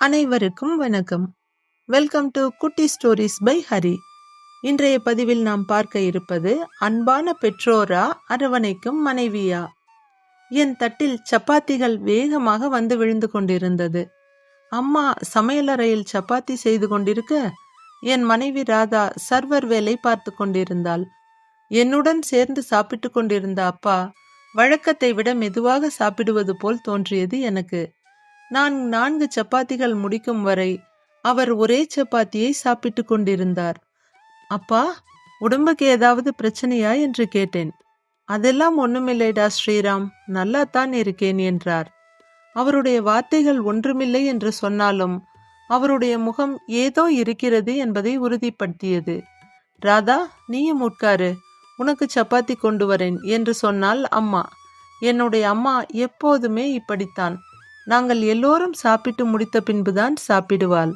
அனைவருக்கும் வணக்கம். Welcome to குட்டி ஸ்டோரிஸ் பை ஹரி இன்றைய பதிவில் நாம் பார்க்க இருப்பது அன்பான பெற்றோரா அரவணைக்கும் மனைவியா? என் தட்டில் சப்பாத்திகள் வேகமாக வந்து விழுந்து கொண்டிருந்தது. அம்மா சமையலறையில் சப்பாத்தி செய்து கொண்டிருக்க என் மனைவி ராதா சர்வர் வேலை பார்த்து கொண்டிருந்தாள். என்னுடன் சேர்ந்து சாப்பிட்டு கொண்டிருந்த அப்பா வழக்கத்தை விட மெதுவாக சாப்பிடுவது போல் தோன்றியது எனக்கு. நான் நான்கு சப்பாத்திகள் முடிக்கும் வரை அவர் ஒரே சப்பாத்தியை சாப்பிட்டு கொண்டிருந்தார். அப்பா உடம்புக்கு ஏதாவது பிரச்சனையா என்று கேட்டேன். அதெல்லாம் ஒண்ணுமில்லைடா ஸ்ரீராம் நல்லா தான் இருக்கேன் என்றார். அவருடைய வார்த்தைகள் ஒன்றுமில்லை என்று சொன்னாலும் அவருடைய முகம் ஏதோ இருக்கிறது என்பதை உறுதிப்படுத்தியது. ராதா நீயும் உட்காரு உனக்கு சப்பாத்தி கொண்டு வரேன் என்று சொன்னால் அம்மா என்னுடைய அம்மா எப்போதுமே இப்படித்தான். நாங்கள் எல்லோரும் சாப்பிட்டு முடித்த பின்புதான் சாப்பிடுவாள்.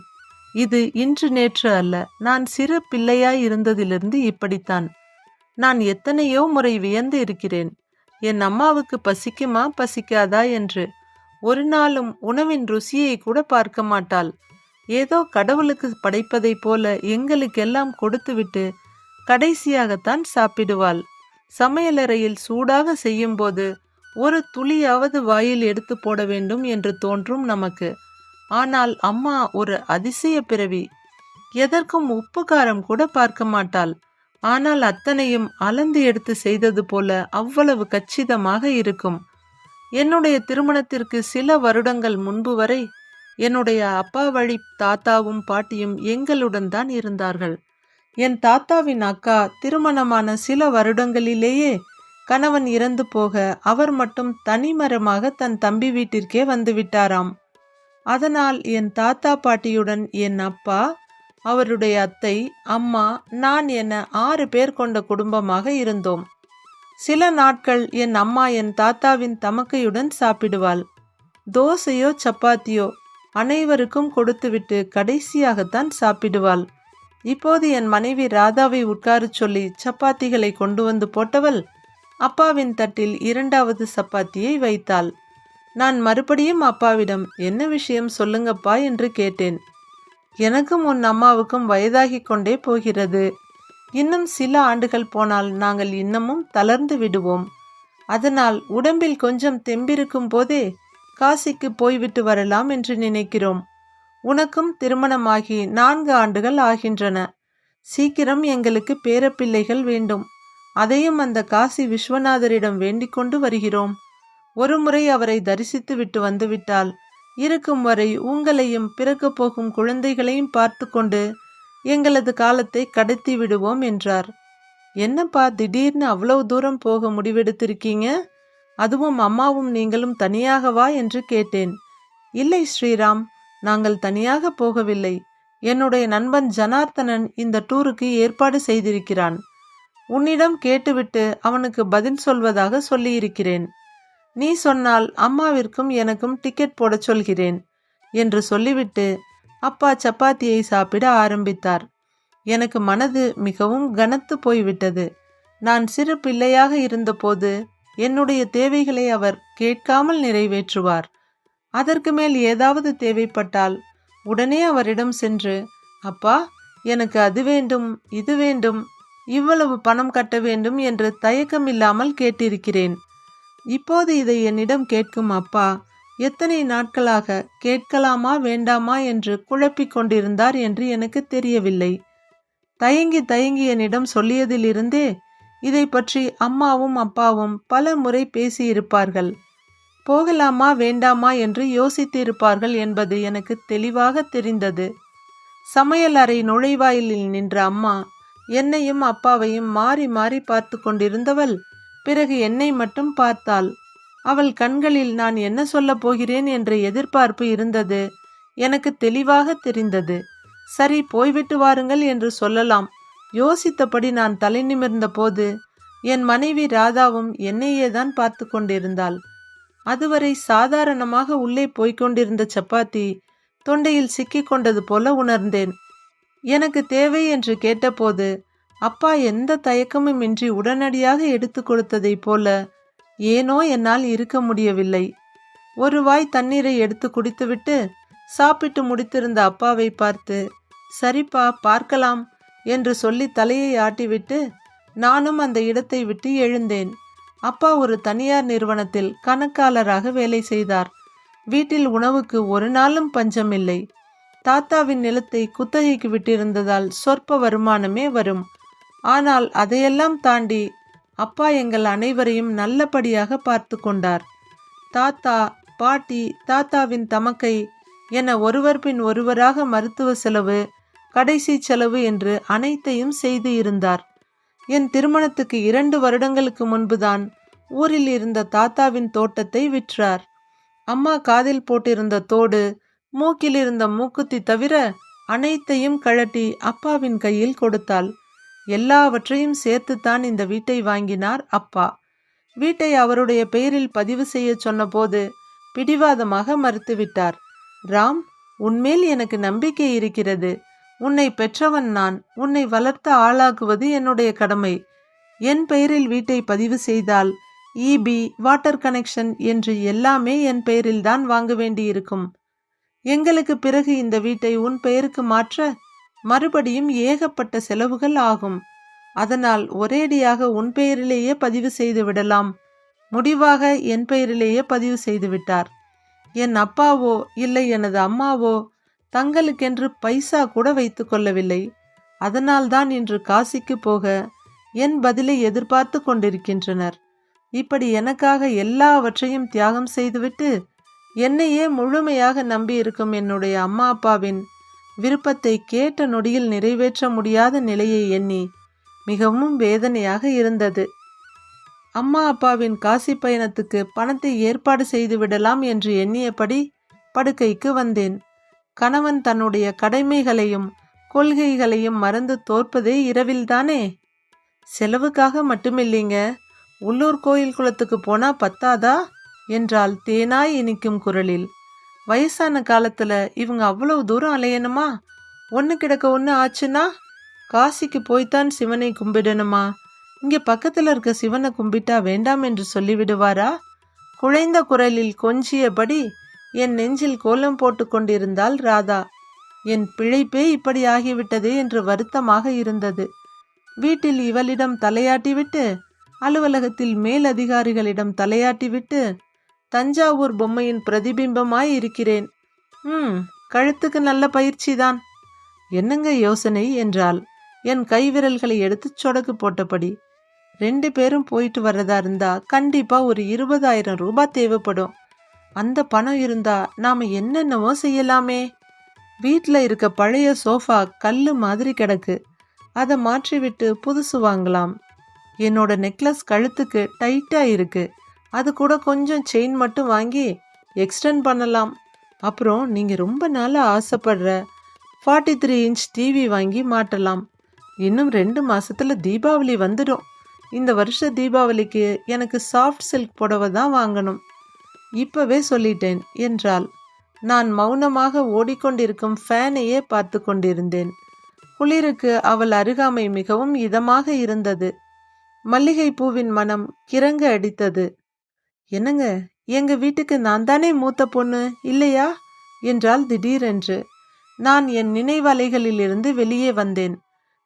இது இன்று நேற்று அல்ல நான் சிறு பிள்ளையாய் இருந்ததிலிருந்து இப்படித்தான். நான் எத்தனையோ முறை வியந்து இருக்கிறேன். என் அம்மாவுக்கு பசிக்குமா பசிக்காதா என்று. ஒரு நாளும் உணவின் ருசியை கூட பார்க்க மாட்டாள். ஏதோ கடவுளுக்கு படைப்பதைப் போல எங்களுக்கெல்லாம் கொடுத்துவிட்டு கடைசியாகத்தான் சாப்பிடுவாள். சமையலறையில் சூடாக செய்யும்போது ஒரு துளியாவது வாயில் எடுத்து போட வேண்டும் என்று தோன்றும் நமக்கு. ஆனால் அம்மா ஒரு அதிசய பிறவி. எதற்கும் உப்பு காரம் கூட பார்க்க மாட்டாள். ஆனால் அத்தனையும் அளந்து எடுத்து செய்தது போல அவ்வளவு கச்சிதமாக இருக்கும். என்னுடைய திருமணத்திற்கு சில வருடங்கள் முன்பு வரை என்னுடைய அப்பா வழி தாத்தாவும் பாட்டியும் எங்களுடன் தான் இருந்தார்கள். என் தாத்தாவின் அக்கா திருமணமான சில வருடங்களிலேயே கணவன் இறந்து போக அவர் மட்டும் தனிமரமாக தன் தம்பி வீட்டிற்கே வந்து விட்டாராம். அதனால் என் தாத்தா பாட்டியுடன் என் அப்பா அவருடைய அத்தை அம்மா நான் என ஆறு பேர் கொண்ட குடும்பமாக இருந்தோம். சில நாட்கள் என் அம்மா என் தாத்தாவின் தமக்கையுடன் சாப்பிடுவாள். தோசையோ சப்பாத்தியோ அனைவருக்கும் கொடுத்துவிட்டு கடைசியாகத்தான் சாப்பிடுவாள். இப்போது என் மனைவி ராதாவை உட்காரச் சொல்லி சப்பாத்திகளை கொண்டு வந்து போட்டவள் அப்பாவின் தட்டில் இரண்டாவது சப்பாத்தியை வைத்தாள். நான் மறுபடியும் அப்பாவிடம் என்ன விஷயம் சொல்லுங்கப்பா என்று கேட்டேன். எனக்கும் உன் அம்மாவுக்கும் வயதாகி கொண்டே போகிறது. இன்னும் சில ஆண்டுகள் போனால் நாங்கள் இன்னமும் தளர்ந்து விடுவோம். அதனால் உடம்பில் கொஞ்சம் தெம்பிருக்கும் போதே காசிக்கு போய்விட்டு வரலாம் என்று நினைக்கிறோம். உனக்கும் திருமணமாகி நான்கு ஆண்டுகள் ஆகின்றன. சீக்கிரம் எங்களுக்கு பேரப்பிள்ளைகள் வேண்டும். அதையும் அந்த காசி விஸ்வநாதரிடம் வேண்டிக் கொண்டு வருகிறோம். ஒருமுறை அவரை தரிசித்து விட்டு வந்துவிட்டால் இருக்கும் வரை உங்களையும் பிறக்கப் போகும் குழந்தைகளையும் பார்த்து கொண்டு எங்களது காலத்தை கடத்தி விடுவோம் என்றார். என்னப்பா திடீர்னு அவ்வளவு தூரம் போக முடிவெடுத்திருக்கீங்க? அதுவும் அம்மாவும் நீங்களும் தனியாகவா என்று கேட்டேன். இல்லை ஸ்ரீராம் நாங்கள் தனியாக போகவில்லை. என்னுடைய நண்பன் ஜனார்த்தனன் இந்த டூருக்கு ஏற்பாடு செய்திருக்கிறான். உன்னிடம் கேட்டுவிட்டு அவனுக்கு பதில் சொல்வதாக சொல்லியிருக்கிறேன். நீ சொன்னால் அம்மாவிற்கும் எனக்கும் டிக்கெட் போடச் சொல்கிறேன் என்று சொல்லிவிட்டு அப்பா சப்பாத்தியை சாப்பிட ஆரம்பித்தார். எனக்கு மனது மிகவும் கனத்து போய்விட்டது. நான் சிறு பிள்ளையாக இருந்தபோது என்னுடைய தேவைகளை அவர் கேட்காமல் நிறைவேற்றுவார். அதற்கு மேல் ஏதாவது தேவைப்பட்டால் உடனே அவரிடம் சென்று அப்பா எனக்கு அது வேண்டும் இது வேண்டும் இவ்வளவு பணம் கட்ட வேண்டும் என்று தயக்கம் இல்லாமல் கேட்டிருக்கிறேன். இப்போது இதை என்னிடம் கேட்கும் அப்பா எத்தனை நாட்களாக கேட்கலாமா வேண்டாமா என்று குழப்பிக் கொண்டிருந்தார் என்று எனக்கு தெரியவில்லை. தயங்கி தயங்கி என்னிடம் சொல்லியதிலிருந்தே இதை பற்றி அம்மாவும் அப்பாவும் பல முறை பேசியிருப்பார்கள். போகலாமா வேண்டாமா என்று யோசித்திருப்பார்கள் என்பது எனக்கு தெளிவாக தெரிந்தது. சமையல் அறை நுழைவாயிலில் நின்ற அம்மா என்னையும் அப்பாவையும் மாறி மாறி பார்த்து கொண்டிருந்தவள். பிறகு என்னை மட்டும் பார்த்தாள். அவள் கண்களில் நான் என்ன சொல்லப் போகிறேன் என்ற எதிர்பார்ப்பு இருந்தது. எனக்கு தெளிவாக தெரிந்தது. சரி போய்விட்டு வாருங்கள் என்று சொல்லலாம். யோசித்தபடி நான் தலை நிமிர்ந்த போது என் மனைவி ராதாவும் என்னையே தான் பார்த்து கொண்டிருந்தாள். அதுவரை சாதாரணமாக உள்ளே போய்க்கொண்டிருந்த சப்பாத்தி தொண்டையில் சிக்கிக் கொண்டது போல உணர்ந்தேன். எனக்கு தேவை என்று கேட்டபோது அப்பா எந்த தயக்கமும் இன்றி உடனடியாக எடுத்து கொடுத்ததைப் போல ஏனோ என்னால் இருக்க முடியவில்லை. ஒரு வாய் தண்ணீரை எடுத்து குடித்துவிட்டு சாப்பிட்டு முடித்திருந்த அப்பாவை பார்த்து சரிப்பா பார்க்கலாம் என்று சொல்லி தலையை ஆட்டிவிட்டு நானும் அந்த இடத்தை விட்டு எழுந்தேன். அப்பா ஒரு தனியார் நிறுவனத்தில் கணக்காளராக வேலை செய்தார். வீட்டில் உணவுக்கு ஒரு நாளும் பஞ்சமில்லை. தாத்தாவின் நிலத்தை குத்தகைக்கு விட்டிருந்ததால் சொற்ப வருமானமே வரும். ஆனால் அதையெல்லாம் தாண்டி அப்பா எங்கள் அனைவரையும் நல்லபடியாக பார்த்து கொண்டார். தாத்தா பாட்டி தாத்தாவின் தமக்கை என ஒருவர் பின் ஒருவராக மருத்துவ செலவு கடைசி செலவு என்று அனைத்தையும் செய்து இருந்தார். என் திருமணத்துக்கு இரண்டு வருடங்களுக்கு முன்புதான் ஊரில் இருந்த தாத்தாவின் தோட்டத்தை விற்றார். அம்மா காதில் போட்டிருந்த தோடு மூக்கில் இருந்த மூக்குத்தி தவிர அனைத்தையும் கழட்டி அப்பாவின் கையில் கொடுத்தாள். எல்லாவற்றையும் சேர்த்துத்தான் இந்த வீட்டை வாங்கினார் அப்பா. வீட்டை அவருடைய பெயரில் பதிவு செய்ய சொன்னபோது பிடிவாதமாக மறுத்துவிட்டார். ராம் உன்மேல் எனக்கு நம்பிக்கை இருக்கிறது. உன்னை பெற்றவன் நான். உன்னை வளர்த்த ஆளாக்குவது என்னுடைய கடமை. என் பெயரில் வீட்டை பதிவு செய்தால் இபி வாட்டர் கனெக்ஷன் என்று எல்லாமே என் பெயரில் தான் வாங்க வேண்டியிருக்கும். எங்களுக்கு பிறகு இந்த வீட்டை உன் பெயருக்கு மாற்ற மறுபடியும் ஏகப்பட்ட செலவுகள் ஆகும். அதனால் ஒரேடியாக உன் பெயரிலேயே பதிவு செய்து விடலாம். முடிவாக என் பெயரிலேயே பதிவு செய்து விட்டார். என் அப்பாவோ இல்லை எனது அம்மாவோ தங்களுக்கென்று பைசா கூட வைத்து கொள்ளவில்லை. அதனால்தான் இன்று காசிக்கு போக என் பதிலை எதிர்பார்த்து கொண்டிருக்கின்றனர். இப்படி எனக்காக எல்லாவற்றையும் தியாகம் செய்துவிட்டு என்னையே முழுமையாக நம்பியிருக்கும் என்னுடைய அம்மா அப்பாவின் விருப்பத்தை கேட்ட நொடியில் நிறைவேற்ற முடியாத நிலையை எண்ணி மிகவும் வேதனையாக இருந்தது. அம்மா அப்பாவின் காசி பயணத்துக்கு பணத்தை ஏற்பாடு செய்து விடலாம் என்று எண்ணியபடி படுக்கைக்கு வந்தேன். கணவன் தன்னுடைய கடமைகளையும் கொள்கைகளையும் மறந்து தோற்பதே இரவில்தானே? செலவுக்காக மட்டுமில்லைங்க. உள்ளூர் கோயில் குளத்துக்கு போனா பத்தாதா? என்றால் தேனாய் இனிக்கும் குரலில். வயசான காலத்துல இவங்க அவ்வளவு தூரம் அலையணுமா? ஒன்று கிடக்க ஒன்று ஆச்சுன்னா? காசிக்கு போய்த்தான் சிவனை கும்பிடணுமா? இங்கே பக்கத்தில் இருக்க சிவனை கும்பிட்டா வேண்டாம் என்று சொல்லிவிடுவாரா? குழைந்த குரலில் கொஞ்சியபடி என் நெஞ்சில் கோலம் போட்டு கொண்டிருந்தாள் ராதா. என் பிழைப்பே இப்படி ஆகிவிட்டதே என்று வருத்தமாக இருந்தது. வீட்டில் இவளிடம் தலையாட்டிவிட்டு அலுவலகத்தில் மேல் அதிகாரிகளிடம் தலையாட்டிவிட்டு தஞ்சாவூர் பொம்மையின் பிரதிபிம்பமாய் இருக்கிறேன். ம் கழுத்துக்கு நல்ல பயிற்சிதான். என்னங்க யோசனை என்றால் என் கைவிரல்களை எடுத்து சொடக்கு போட்டபடி. ரெண்டு பேரும் போயிட்டு வர்றதா இருந்தா கண்டிப்பா ஒரு இருபதாயிரம் ரூபாய் தேவைப்படும். அந்த பணம் இருந்தா நாம என்னென்னவோ செய்யலாமே. வீட்டில் இருக்க பழைய சோஃபா கல் மாதிரி கிடக்கு. அதை மாற்றிவிட்டு புதுசு வாங்கலாம். என்னோட நெக்லஸ் கழுத்துக்கு டைட்டாக இருக்கு. அது கூட கொஞ்சம் செயின் மட்டும் வாங்கி எக்ஸ்டெண்ட் பண்ணலாம். அப்புறம் நீங்கள் ரொம்ப நாளாக ஆசைப்படுற ஃபார்ட்டி த்ரீ இன்ச் டிவி வாங்கி மாட்டலாம் இன்னும் ரெண்டு மாதத்தில் தீபாவளி வந்துடும். இந்த வருஷ தீபாவளிக்கு எனக்கு சாஃப்ட் சில்க் புடவை தான் வாங்கணும். இப்போவே சொல்லிட்டேன் என்றால் நான் மௌனமாக ஓடிக்கொண்டிருக்கும் ஃபேனையே பார்த்து கொண்டிருந்தேன். குளிருக்கு அவள் அருகாமை மிகவும் இதமாக இருந்தது. மல்லிகை பூவின் மனம் கிறங்க அடித்தது. என்னங்க எங்க வீட்டுக்கு நான் தானே மூத்த பொண்ணு இல்லையா? என்றால் திடீரென்று. நான் என் நினைவலைகளிலிருந்து வெளியே வந்தேன்.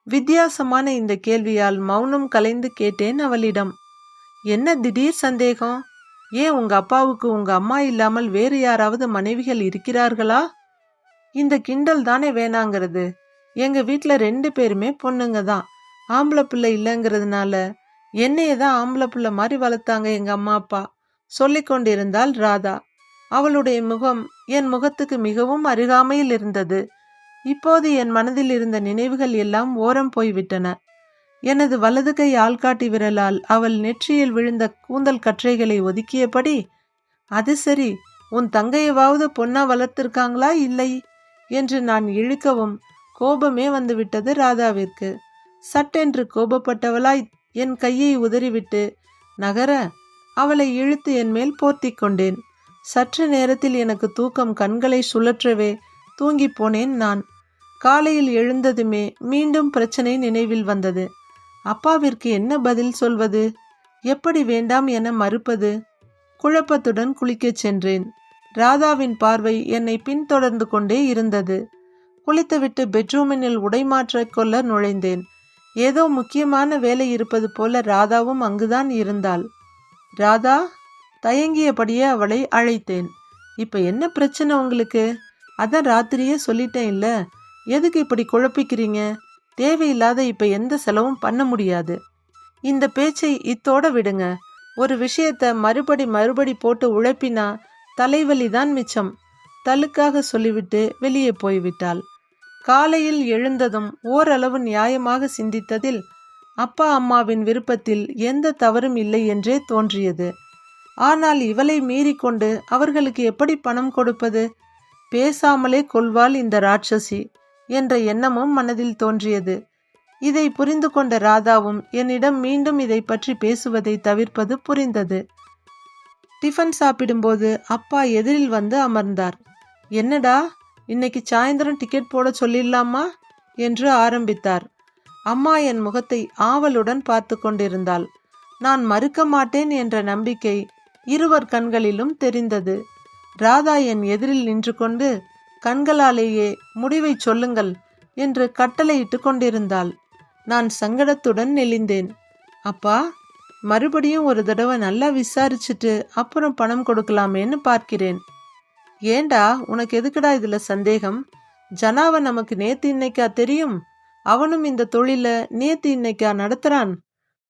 வித்தியாசமான இந்த கேள்வியால் மௌனம் கலைந்து கேட்டேன் அவளிடம். என்ன திடீர் சந்தேகம்? ஏன் உங்க அப்பாவுக்கு உங்க அம்மா இல்லாமல் வேறு யாராவது மனைவிகள் இருக்கிறார்களா? இந்த கிண்டல் தானே வேணாங்கிறது. எங்க வீட்டில் ரெண்டு பேருமே பொண்ணுங்க தான். ஆம்பளை பிள்ளை இல்லைங்கிறதுனால என்னையே தான் ஆம்பளை பிள்ளை மாதிரி வளர்த்தாங்க எங்க அம்மா அப்பா. சொல்லிக் கொண்டிருந்தாள் ராதா. அவளுடைய முகம் என் முகத்துக்கு மிகவும் அருகாமையில் இருந்தது. இப்போது என் மனதில் இருந்த நினைவுகள் எல்லாம் ஓரம் போய்விட்டன. எனது வலது கை ஆள்காட்டி விரலால் அவள் நெற்றியில் விழுந்த கூந்தல் கற்றைகளை ஒதுக்கியபடி அது சரி உன் தங்கையவாவது பொண்ணா வளர்த்திருக்காங்களா இல்லை? என்று நான் இழுக்கவும் கோபமே வந்துவிட்டது ராதாவிற்கு. சட்டென்று கோபப்பட்டவளாய் என் கையை உதறிவிட்டு நகர அவளை இழுத்து என்மேல் போர்த்தி கொண்டேன். சற்று நேரத்தில் எனக்கு தூக்கம் கண்களை சுழற்றவே தூங்கி போனேன் நான். காலையில் எழுந்ததுமே மீண்டும் பிரச்சனை நினைவில் வந்தது. அப்பாவிற்கு என்ன பதில் சொல்வது? எப்படி வேண்டாம் என மறுப்பது? குழப்பத்துடன் குளிக்கச் சென்றேன். ராதாவின் பார்வை என்னை பின்தொடர்ந்து கொண்டே இருந்தது. குளித்துவிட்டு பெட்ரூமினில் உடை கொள்ள நுழைந்தேன். ஏதோ முக்கியமான வேலை இருப்பது போல ராதாவும் அங்குதான் இருந்தாள். ராதா தயங்கியபடியே அவளை அழைத்தேன். இப்போ என்ன பிரச்சனை உங்களுக்கு? அதான் ராத்திரியே சொல்லிட்டேன் இல்லை எதுக்கு இப்படி குழப்பிக்கிறீங்க? தேவையில்லாத இப்போ எந்த செலவும் பண்ண முடியாது. இந்த பேச்சை இத்தோட விடுங்க. ஒரு விஷயத்த மறுபடி மறுபடி போட்டு உழைப்பினா தலைவலி தான் மிச்சம். தலுக்காக சொல்லிவிட்டு வெளியே போய்விட்டாள். காலையில் எழுந்ததும் ஓரளவு நியாயமாக சிந்தித்ததில் அப்பா அம்மாவின் விருப்பத்தில் எந்த தவறும் இல்லை என்றே தோன்றியது. ஆனால் இவளை மீறிக்கொண்டு அவர்களுக்கு எப்படி பணம் கொடுப்பது? பேசாமலே கொள்வாள் இந்த ராட்சசி என்ற எண்ணமும் மனதில் தோன்றியது. இதை புரிந்து கொண்ட ராதாவும் என்னிடம் மீண்டும் இதை பற்றி பேசுவதை தவிர்ப்பது புரிந்தது. டிஃபன் சாப்பிடும்போது அப்பா எதிரில் வந்து அமர்ந்தார். என்னடா இன்னைக்கு சாயந்தரம் டிக்கெட் போட சொல்லிடலாமா? என்று ஆரம்பித்தார். அம்மா என் முகத்தை ஆவலுடன் பார்த்து கொண்டிருந்தாள். நான் மறுக்க மாட்டேன் என்ற நம்பிக்கை இருவர் கண்களிலும் தெரிந்தது. ராதா என் எதிரில் நின்று கொண்டு கண்களாலேயே முடிவை சொல்லுங்கள் என்று கட்டளையிட்டு கொண்டிருந்தாள். நான் சங்கடத்துடன் நெளிந்தேன். அப்பா மறுபடியும் ஒரு தடவை நல்லா விசாரிச்சுட்டு அப்புறம் பணம் கொடுக்கலாமேன்னு பார்க்கிறேன். ஏண்டா உனக்கு எதுக்குடா இதுல சந்தேகம்? ஜனாவை நமக்கு நேத்து இன்னைக்கா தெரியும்? அவனும் இந்த தொழிலை நேத்து இன்னைக்கா நடத்துறான்.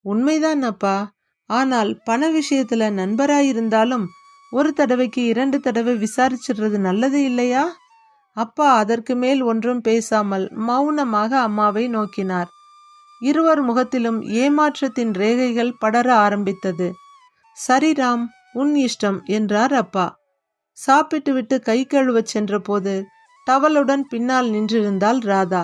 உண்மைதான் அப்பா ஆனால் பண விஷயத்துல நண்பராயிருந்தாலும் ஒரு தடவைக்கு இரண்டு தடவை விசாரிச்சிடுறது நல்லது இல்லையா? அப்பா அதற்கு மேல் ஒன்றும் பேசாமல் மௌனமாக அம்மாவை நோக்கினார். இருவர் முகத்திலும் ஏமாற்றத்தின் ரேகைகள் படர ஆரம்பித்தது. சரி ராம் உன் இஷ்டம் என்றார் அப்பா. சாப்பிட்டுவிட்டு கை கழுவச் சென்றபோது டவலுடன் பின்னால் நின்றிருந்தாள் ராதா.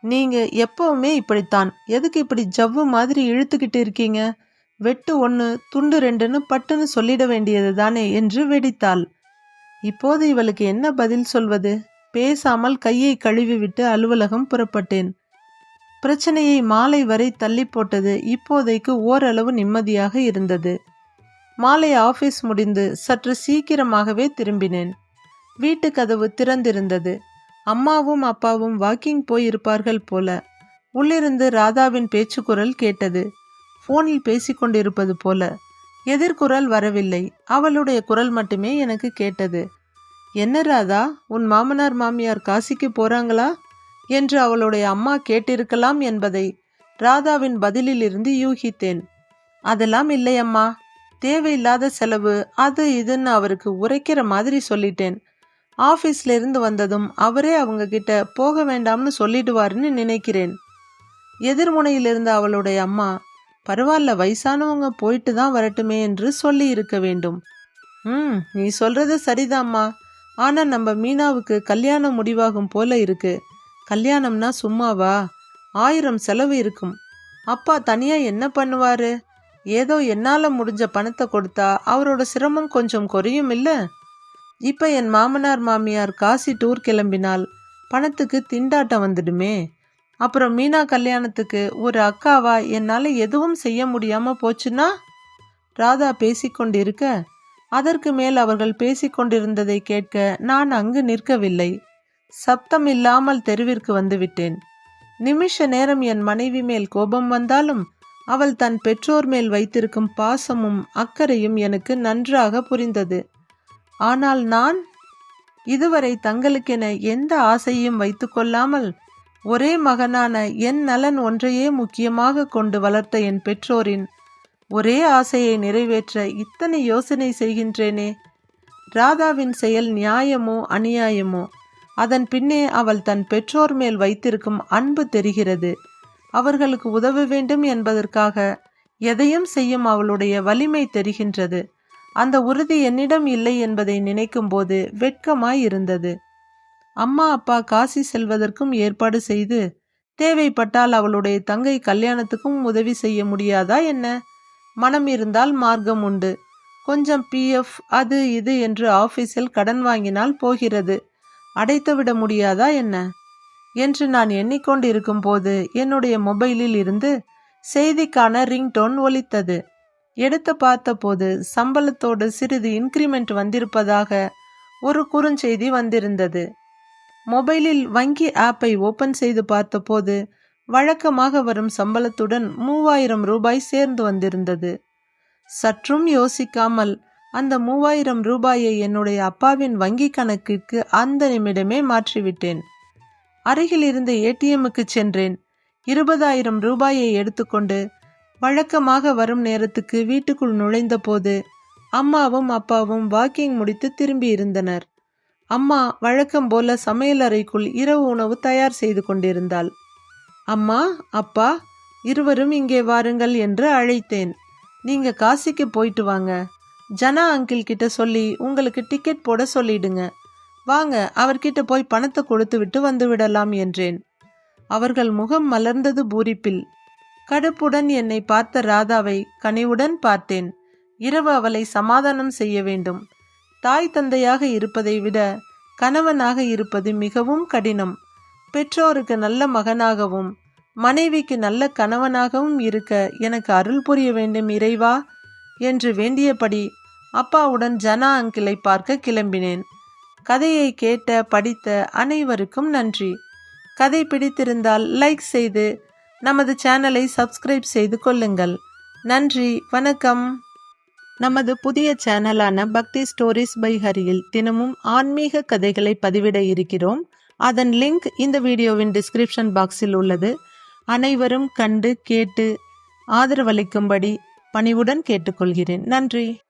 நீங்க எப்பவுமே இப்படித்தான். எதுக்கு இப்படி ஜவ்வு மாதிரி இழுத்துக்கிட்டு இருக்கீங்க? வெட்டு ஒன்று துண்டு ரெண்டுன்னு பட்டுன்னு சொல்லிட வேண்டியது தானே என்று வெடித்தாள். இப்போது இவளுக்கு என்ன பதில் சொல்வது? பேசாமல் கையை கழுவிவிட்டு அலுவலகம் புறப்பட்டேன். பிரச்சனையை மாலை வரை தள்ளி போட்டது இப்போதைக்கு ஓரளவு நிம்மதியாக இருந்தது. மாலை ஆபீஸ் முடிந்து சற்று சீக்கிரமாகவே திரும்பினேன். வீட்டு கதவு திறந்திருந்தது. அம்மாவும் அப்பாவும் வாக்கிங் போயிருப்பார்கள் போல. உள்ளிருந்து ராதாவின் பேச்சுக்குரல் கேட்டது. போனில் பேசிக்கொண்டிருப்பது போல. எதிர்குரல் வரவில்லை. அவளுடைய குரல் மட்டுமே எனக்கு கேட்டது. என்ன ராதா உன் மாமனார் மாமியார் காசிக்கு போறாங்களா? என்று அவளுடைய அம்மா கேட்டிருக்கலாம் என்பதை ராதாவின் பதிலில் இருந்து யூகித்தேன். அதெல்லாம் இல்லை அம்மா தேவையில்லாத செலவு அது இதுன்னு அவருக்கு உரைக்கிற மாதிரி சொல்லிட்டேன். ஆஃபீஸ்ல இருந்து வந்ததும் அவரே அவங்க கிட்ட போக வேண்டாம்னு சொல்லிடுவாருன்னு நினைக்கிறேன். எதிர்முனையில் இருந்த அவளுடைய அம்மா பரவாயில்ல வயசானவங்க போயிட்டு தான் வரட்டுமே என்று சொல்லி இருக்க வேண்டும். ம் நீ சொல்றது சரிதாம்மா ஆனால் நம்ம மீனாவுக்கு கல்யாணம் முடிவாகும் போல இருக்கு. கல்யாணம்னா சும்மாவா? ஆயிரம் செலவு இருக்கும். அப்பா தனியாக என்ன பண்ணுவாரு? ஏதோ என்னால் முடிஞ்ச பணத்தை கொடுத்தா அவரோட சிரமம் கொஞ்சம் குறையும் இல்லை? இப்போ என் மாமனார் மாமியார் காசி டூர் கிளம்பினால் பணத்துக்கு திண்டாட்டம் வந்துடுமே. அப்புறம் மீனா கல்யாணத்துக்கு ஒரு அக்காவா என்னால் எதுவும் செய்ய முடியாமல் போச்சுன்னா? ராதா பேசிக்கொண்டிருக்க அதற்கு மேல் அவர்கள் பேசிக்கொண்டிருந்ததை கேட்க நான் அங்கு நிற்கவில்லை. சப்தம் இல்லாமல் தெருவிற்கு வந்துவிட்டேன் நிமிஷ நேரம் என் மனைவி மேல் கோபம் வந்தாலும் அவள் தன் பெற்றோர் மேல் வைத்திருக்கும் பாசமும் அக்கறையும் எனக்கு நன்றாக புரிந்தது. ஆனால் நான் இதுவரை தங்களுக்கென எந்த ஆசையும் வைத்துக்கொள்ளாமல் ஒரே மகனான என் நலன் ஒன்றையே முக்கியமாக கொண்டு வளர்த்த என் பெற்றோரின் ஒரே ஆசையை நிறைவேற்ற இத்தனை யோசனை செய்கின்றேனே. ராதாவின் செயல் நியாயமோ அநியாயமோ? அதன் பின்னே அவள் தன் பெற்றோர் மேல் வைத்திருக்கும் அன்பு தெரிகிறது. அவர்களுக்கு உதவ வேண்டும் என்பதற்காக எதையும் செய்யும் அவளுடைய வலிமை தெரிகின்றது. அந்த உறுதி என்னிடம் இல்லை என்பதை நினைக்கும்போது வெட்கமாய் இருந்தது. அம்மா அப்பா காசி செல்வதற்கும் ஏற்பாடு செய்து தேவைப்பட்டால் அவளுடைய தங்கை கல்யாணத்துக்கும் உதவி செய்ய முடியாதா என்ன? மனம் இருந்தால் மார்க்கம் உண்டு. கொஞ்சம் பிஎஃப் அது இது என்று ஆபீஸில் கடன் வாங்கினால் போகிறது. அடைத்துவிட முடியாதா என்ன? என்று நான் எண்ணிக்கொண்டிருக்கும் போது என்னுடைய மொபைலில் இருந்து செய்திக்கான ரிங்டோன் ஒலித்தது. எடுத்து பார்த்தபோது சம்பளத்தோடு சிறிது இன்கிரிமெண்ட் வந்திருப்பதாக ஒரு குறுஞ்செய்தி வந்திருந்தது. மொபைலில் வங்கி ஆப்பை ஓபன் செய்து பார்த்தபோது வழக்கமாக வரும் சம்பளத்துடன் மூவாயிரம் ரூபாய் சேர்ந்து வந்திருந்தது. சற்றும் யோசிக்காமல் அந்த மூவாயிரம் ரூபாயை என்னுடைய அப்பாவின் வங்கி கணக்கிற்கு அந்த நிமிடமே மாற்றிவிட்டேன். அருகில் இருந்த ஏடிஎம்முக்கு சென்றேன். இருபதாயிரம் ரூபாயை எடுத்துக்கொண்டு வழக்கமாக வரும் நேரத்துக்கு வீட்டுக்குள் நுழைந்தபோது அம்மாவும் அப்பாவும் வாக்கிங் முடித்து திரும்பி இருந்தனர். அம்மா வழக்கம் போல சமையலறைக்குள் இரவு உணவு தயார் செய்து கொண்டிருந்தாள். அம்மா அப்பா இருவரும் இங்கே வாருங்கள் என்று அழைத்தேன். நீங்க காசிக்கு போயிட்டு வாங்க. ஜனா அங்கிள் கிட்ட சொல்லி உங்களுக்கு டிக்கெட் போட சொல்லிடுங்க. வாங்க அவர்கிட்ட போய் பணத்தை கொடுத்து விட்டு வந்து விடலாம் என்றேன். அவர்கள் முகம் மலர்ந்தது பூரிப்பில். கடுப்புடன் என்னை பார்த்த ராதாவை கனிவுடன் பார்த்தேன். இரவு அவளை சமாதானம் செய்ய வேண்டும். தாய் தந்தையாக இருப்பதை விட கணவனாக இருப்பது மிகவும் கடினம். பெற்றோருக்கு நல்ல மகனாகவும் மனைவிக்கு நல்ல கணவனாகவும் இருக்க எனக்கு அருள் புரிய வேண்டும் இறைவா என்று வேண்டியபடி அப்பாவுடன் ஜனா அங்கிளை பார்க்க கிளம்பினேன். கதையை கேட்ட படித்த அனைவருக்கும் நன்றி. கதை பிடித்திருந்தால் லைக் செய்து நமது சேனலை சப்ஸ்கிரைப் செய்து கொள்ளுங்கள். நன்றி வணக்கம். நமது புதிய சேனலான பக்தி ஸ்டோரிஸ் பை ஹரியில் தினமும் ஆன்மீக கதைகளை பதிவிட இருக்கிறோம். அதன் லிங்க் இந்த வீடியோவின் டிஸ்கிரிப்ஷன் பாக்ஸில் உள்ளது. அனைவரும் கண்டு கேட்டு ஆதரவளிக்கும்படி பணிவுடன் கேட்டுக்கொள்கிறேன். நன்றி.